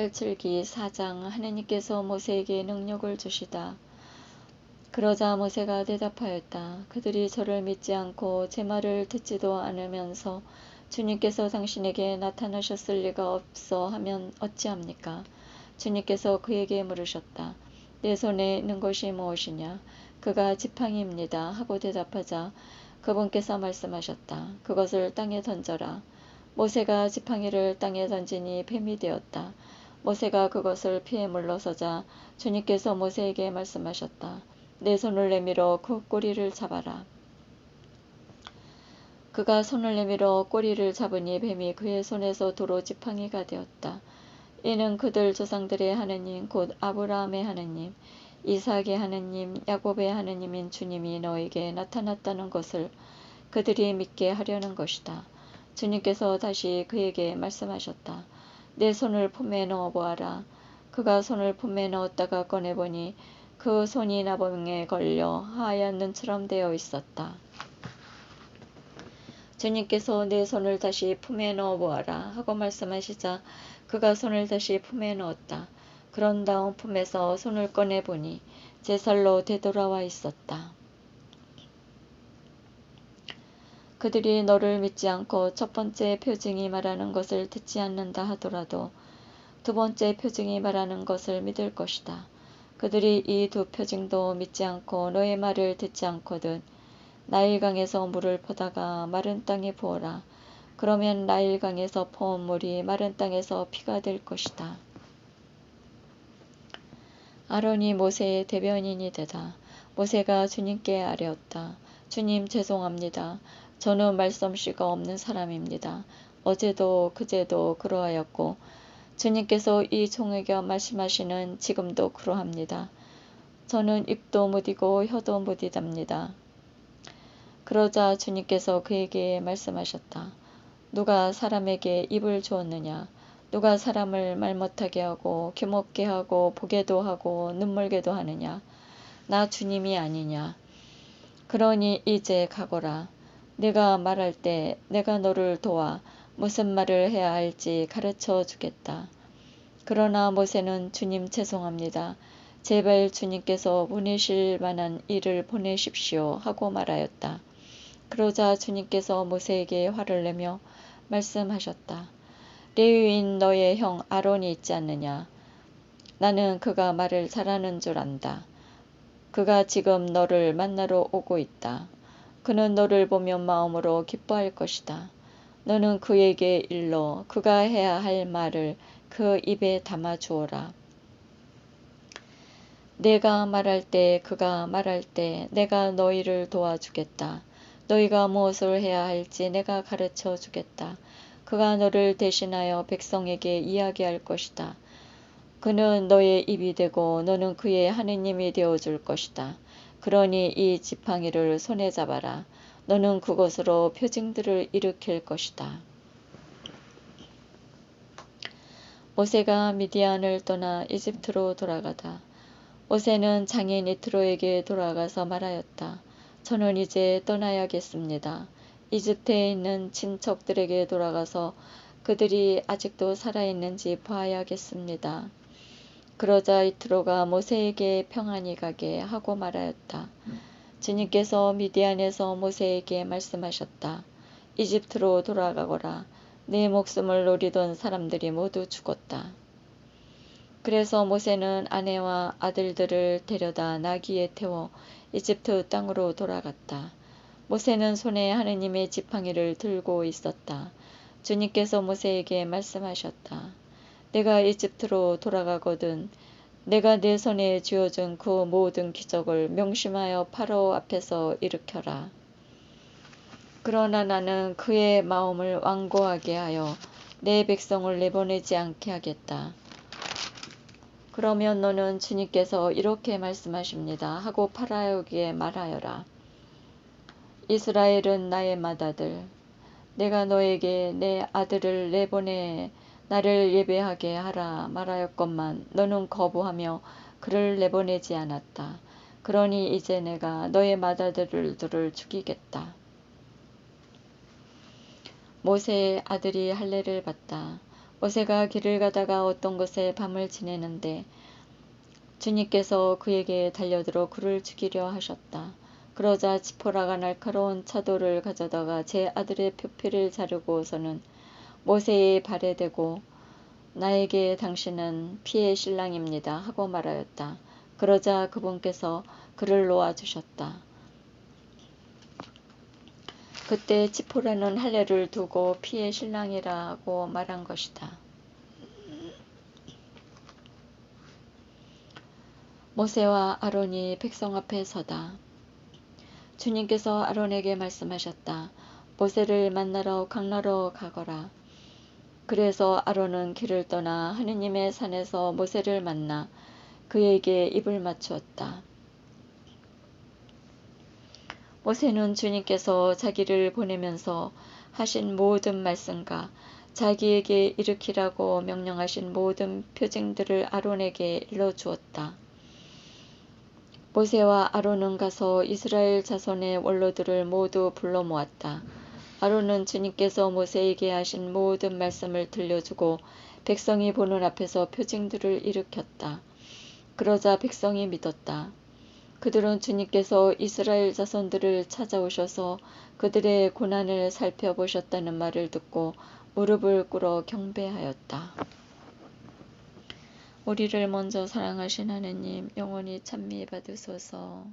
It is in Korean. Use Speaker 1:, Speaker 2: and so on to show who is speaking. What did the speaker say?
Speaker 1: 탈출기 4장 하느님께서 모세에게 능력을 주시다. 그러자 모세가 대답하였다. 그들이 저를 믿지 않고 제 말을 듣지도 않으면서 주님께서 당신에게 나타나셨을 리가 없어 하면 어찌합니까? 주님께서 그에게 물으셨다. 내 손에 있는 것이 무엇이냐? 그가 지팡이입니다. 하고 대답하자 그분께서 말씀하셨다. 그것을 땅에 던져라. 모세가 지팡이를 땅에 던지니 뱀이 되었다. 모세가 그것을 피해 물러서자 주님께서 모세에게 말씀하셨다. 내 손을 내밀어 그 꼬리를 잡아라. 그가 손을 내밀어 꼬리를 잡으니 뱀이 그의 손에서 도로 지팡이가 되었다. 이는 그들 조상들의 하느님 곧 아브라함의 하느님 이삭의 하느님 야곱의 하느님인 주님이 너에게 나타났다는 것을 그들이 믿게 하려는 것이다. 주님께서 다시 그에게 말씀하셨다. 내 손을 품에 넣어 보아라. 그가 손을 품에 넣었다가 꺼내보니 그 손이 나병에 걸려 하얀 눈처럼 되어 있었다. 주님께서 내 손을 다시 품에 넣어 보아라 하고 말씀하시자 그가 손을 다시 품에 넣었다. 그런 다음 품에서 손을 꺼내 보니 제 살로 되돌아와 있었다. 그들이 너를 믿지 않고 첫 번째 표징이 말하는 것을 듣지 않는다 하더라도 두 번째 표징이 말하는 것을 믿을 것이다. 그들이 이 두 표징도 믿지 않고 너의 말을 듣지 않거든 나일강에서 물을 퍼다가 마른 땅에 부어라. 그러면 나일강에서 퍼온 물이 마른 땅에서 피가 될 것이다. 아론이 모세의 대변인이 되다. 모세가 주님께 아뢰었다. 주님 죄송합니다. 저는 말솜씨가 없는 사람입니다. 어제도 그제도 그러하였고 주님께서 이 종에게 말씀하시는 지금도 그러합니다. 저는 입도 무디고 혀도 무디답니다. 그러자 주님께서 그에게 말씀하셨다. 누가 사람에게 입을 주었느냐? 누가 사람을 말 못하게 하고 귀먹게 하고 보게도 하고 눈물게도 하느냐? 나 주님이 아니냐? 그러니 이제 가거라. 내가 말할 때 내가 너를 도와 무슨 말을 해야 할지 가르쳐 주겠다. 그러나 모세는 주님 죄송합니다. 제발 주님께서 보내실 만한 일을 보내십시오 하고 말하였다. 그러자 주님께서 모세에게 화를 내며 말씀하셨다. 레위인 너의 형 아론이 있지 않느냐? 나는 그가 말을 잘하는 줄 안다. 그가 지금 너를 만나러 오고 있다. 그는 너를 보면 마음으로 기뻐할 것이다. 너는 그에게 일러 그가 해야 할 말을 그 입에 담아 주어라. 내가 말할 때 그가 말할 때 내가 너희를 도와주겠다. 너희가 무엇을 해야 할지 내가 가르쳐 주겠다. 그가 너를 대신하여 백성에게 이야기할 것이다. 그는 너의 입이 되고 너는 그의 하느님이 되어 줄 것이다. 그러니 이 지팡이를 손에 잡아라. 너는 그것으로 표징들을 일으킬 것이다. 모세가 미디안을 떠나 이집트로 돌아가다. 모세는 장인 이트로에게 돌아가서 말하였다. 저는 이제 떠나야겠습니다. 이집트에 있는 친척들에게 돌아가서 그들이 아직도 살아있는지 봐야겠습니다. 그러자 이트로가 모세에게 평안히 가게 하고 말하였다. 주님께서 미디안에서 모세에게 말씀하셨다. 이집트로 돌아가거라. 내 목숨을 노리던 사람들이 모두 죽었다. 그래서 모세는 아내와 아들들을 데려다 나귀에 태워 이집트 땅으로 돌아갔다. 모세는 손에 하느님의 지팡이를 들고 있었다. 주님께서 모세에게 말씀하셨다. 내가 이집트로 돌아가거든 내가 내 손에 쥐어준 그 모든 기적을 명심하여 파로 앞에서 일으켜라. 그러나 나는 그의 마음을 완고하게 하여 내 백성을 내보내지 않게 하겠다. 그러면 너는 주님께서 이렇게 말씀하십니다. 하고 파라오기에 말하여라. 이스라엘은 나의 맏아들. 내가 너에게 내 아들을 내보내 나를 예배하게 하라 말하였건만 너는 거부하며 그를 내보내지 않았다. 그러니 이제 내가 너의 맏아들들을 죽이겠다. 모세의 아들이 할례를 받다. 모세가 길을 가다가 어떤 곳에 밤을 지내는데 주님께서 그에게 달려들어 그를 죽이려 하셨다. 그러자 지포라가 날카로운 차도를 가져다가 제 아들의 표피를 자르고서는 모세의 발에 대고 나에게 당신은 피의 신랑입니다 하고 말하였다. 그러자 그분께서 그를 놓아 주셨다. 그때 지포라는 할례를 두고 피의 신랑이라고 말한 것이다. 모세와 아론이 백성 앞에 서다. 주님께서 아론에게 말씀하셨다. 모세를 만나러 강나로 가거라. 그래서 아론은 길을 떠나 하느님의 산에서 모세를 만나 그에게 입을 맞추었다. 모세는 주님께서 자기를 보내면서 하신 모든 말씀과 자기에게 일으키라고 명령하신 모든 표징들을 아론에게 일러 주었다. 모세와 아론은 가서 이스라엘 자손의 원로들을 모두 불러 모았다. 아론은 주님께서 모세에게 하신 모든 말씀을 들려주고 백성이 보는 앞에서 표징들을 일으켰다. 그러자 백성이 믿었다. 그들은 주님께서 이스라엘 자손들을 찾아오셔서 그들의 고난을 살펴보셨다는 말을 듣고 무릎을 꿇어 경배하였다. 우리를 먼저 사랑하신 하느님 영원히 찬미 받으소서.